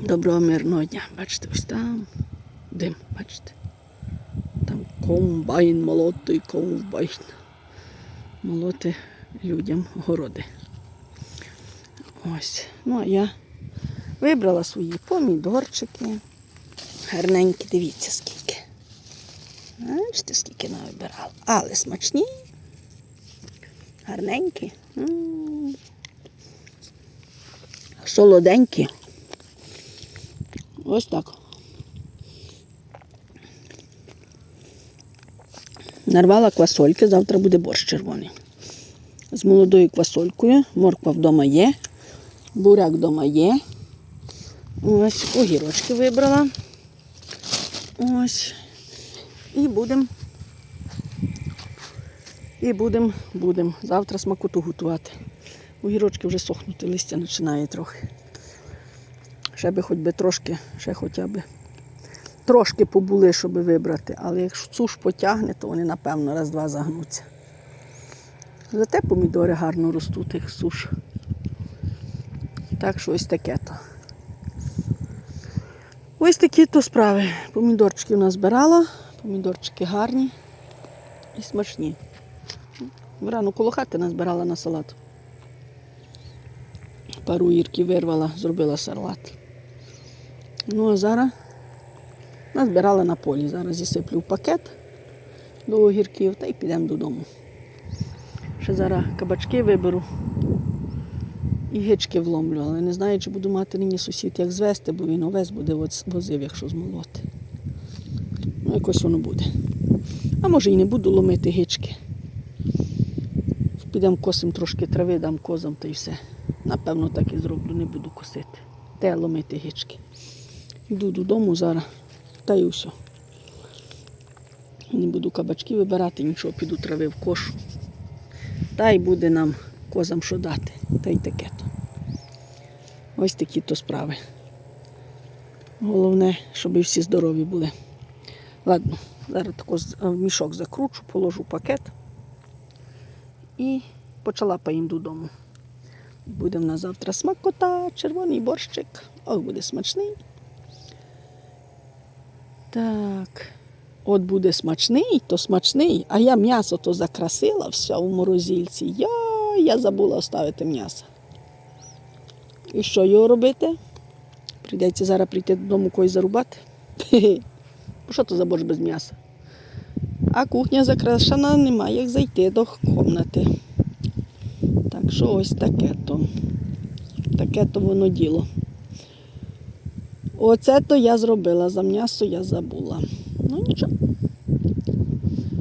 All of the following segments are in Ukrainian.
Доброго мирного дня. Бачите, ось там дим, бачите. Там комбайн, молотий комбайн. Молоти людям городи. Ось. Ну, а я вибрала свої помідорчики. Гарненькі, дивіться скільки. Бачите, скільки навибирала. Але смачні. Гарненькі. Солоденькі. Ось так. Нарвала квасольки, завтра буде борщ червоний. З молодою квасолькою. Морква вдома є, буряк вдома є. Ось огірочки вибрала. Ось. І будемо. І будемо, будемо. Завтра смакоту готувати. Огірочки вже сохнути, листя починає трохи. Ще би хоч би трошки, ще хоча б трошки побули, щоб вибрати. Але якщо суш потягне, то вони, напевно, раз-два загнуться. Зате помідори гарно ростуть, як суш. Так що ось таке то. Ось такі то справи. Помідорчики у нас збирала, помідорчики гарні і смачні. Рано коло хати назбирала на салат. Пару гірків вирвала, зробила салат. Ну а зараз назбирала на полі. Зараз зісиплю пакет до огірків та й підемо додому. Ще зараз кабачки виберу і гички вломлю, але не знаю, чи буду мати нині сусід як звести, бо він овес буде возив, якщо змолоти. Ну, якось воно буде. А може і не буду ломити гички. Підемо косим трошки трави, дам козам та й все. Напевно, так і зроблю, не буду косити. Те ломити гички. Йду додому зараз, та й усе. Не буду кабачки вибирати, нічого, піду трави в кошу. Та й буде нам козам що дати. Та й таке то. Ось такі то справи. Головне, щоб всі здорові були. Ладно, зараз тако в мішок закручу, положу пакет і почала поїм додому. Буде в нас завтра смакота, червоний борщик. Ой, буде смачний. Так. От буде смачний, то смачний, а я м'ясо то закрасила все у морозильці. Я, я забула оставити м'ясо. І що його робити? Прийдеться зараз прийти додому когось зарубати. Що то за борщ без м'яса? А кухня закрашена, немає як зайти до кімнати. Так що ось таке то. Таке то воно діло. Оце то я зробила, за м'ясо я забула. Ну нічого.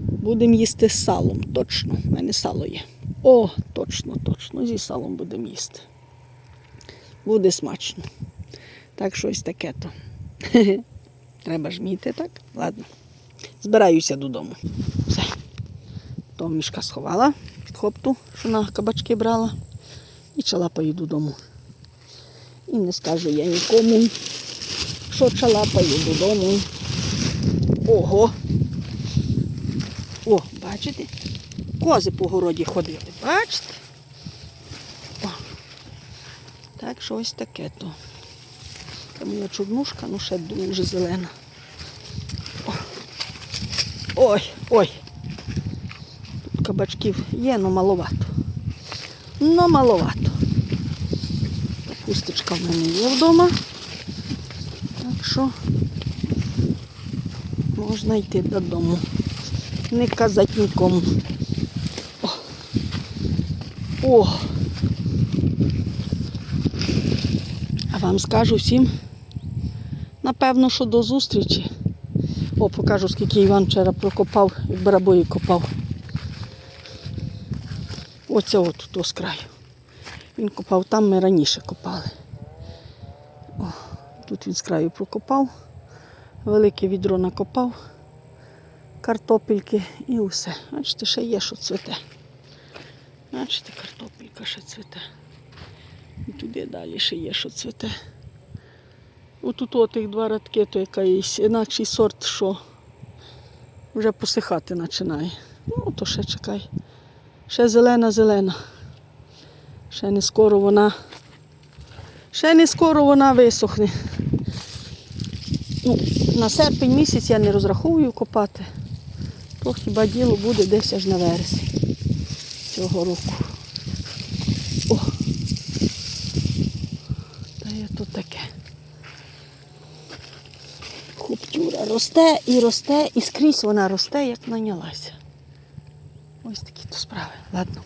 Будемо їсти салом, точно. У мене сало є. О, точно, точно. Зі салом будемо їсти. Буде смачно. Так що ось таке то. Треба ж міти, так? Ладно. Збираюся додому. Все. Того мішка сховала хопту, що на кабачки брала. І чалапаю додому. І не скажу я нікому, що чалапаю додому. Ого. О, бачите? Кози по городі ходили, бачите? О. Так що ось таке то. Це моя чорнушка, ну ще дуже зелена. О. Ой, ой. Тут кабачків є, але маловато. Ну, маловато. Кусточка в мене є вдома. Що можна йти додому. Не казати нікому. О! О! А вам скажу всім, напевно, що до зустрічі. О, покажу, скільки Іван вчора прокопав, як барабої копав. Оце от тут з краю. Він копав там, ми раніше копали. Тут він з краю прокопав, велике відро накопав, картопельки і усе. Бачите, ще є, що цвете. Бачите, картопелька ще цвете. І туди далі ще є, що цвете. Отут отих два радки, то якийсь інакший сорт, що вже посихати починає. Ну, то ще чекай. Ще зелена-зелена. Ще не скоро вона Ще не скоро вона висохне. Ну, на серпень місяць я не розраховую копати. То хіба діло буде десь аж на вересень цього року. О! Та є тут таке. Хуптюра росте і росте, і скрізь вона росте, як нанялася. Ось такі то справи. Ладно.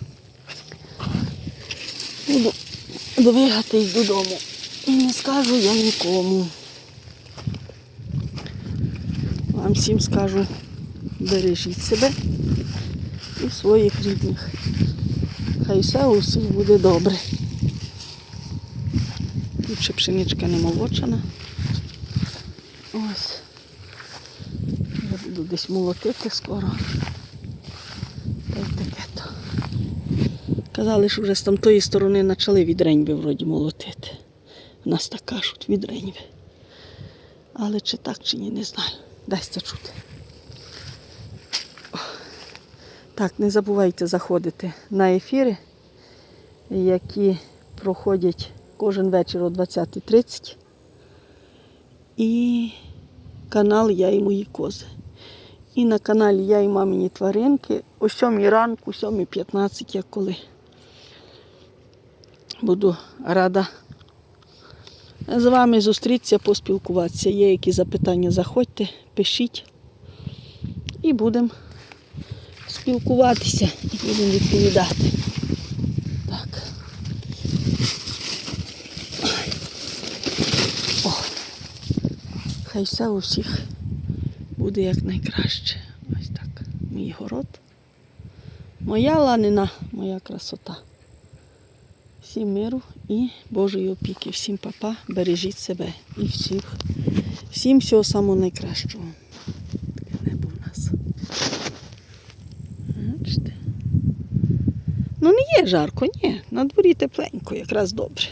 Буду двигатись додому. І не скажу я нікому. Вам всім скажу, бережіть себе і своїх рідних. Хай все у всіх буде добре. Тут ще пшеничка не молочена. Ось. Я буду десь молотити скоро. Та й таке то. Казали, що вже з тамтої сторони почали від реньби вроді молотити. У нас так кажуть, від реньби. Але чи так, чи ні, не знаю. Дасться чути. Так, не забувайте заходити на ефіри, які проходять кожен вечір о 20.30. І канал Я і мої кози. І на каналі Я і мамині тваринки о 7 ранку, 7.15, як коли. Буду рада з вами зустрітися, поспілкуватися. Є які запитання, заходьте, пишіть. І будемо спілкуватися і будемо відповідати. Так. О, хай все у всіх буде якнайкраще. Ось так. Мій город. Моя ланина, моя красота. Всім миру і Божої опіки. Всім папа, бережіть себе і всіх. Всім всього самого найкращого. Таке небо в нас. Бачите? Ну не є жарко, ні. На дворі тепленько, якраз добре.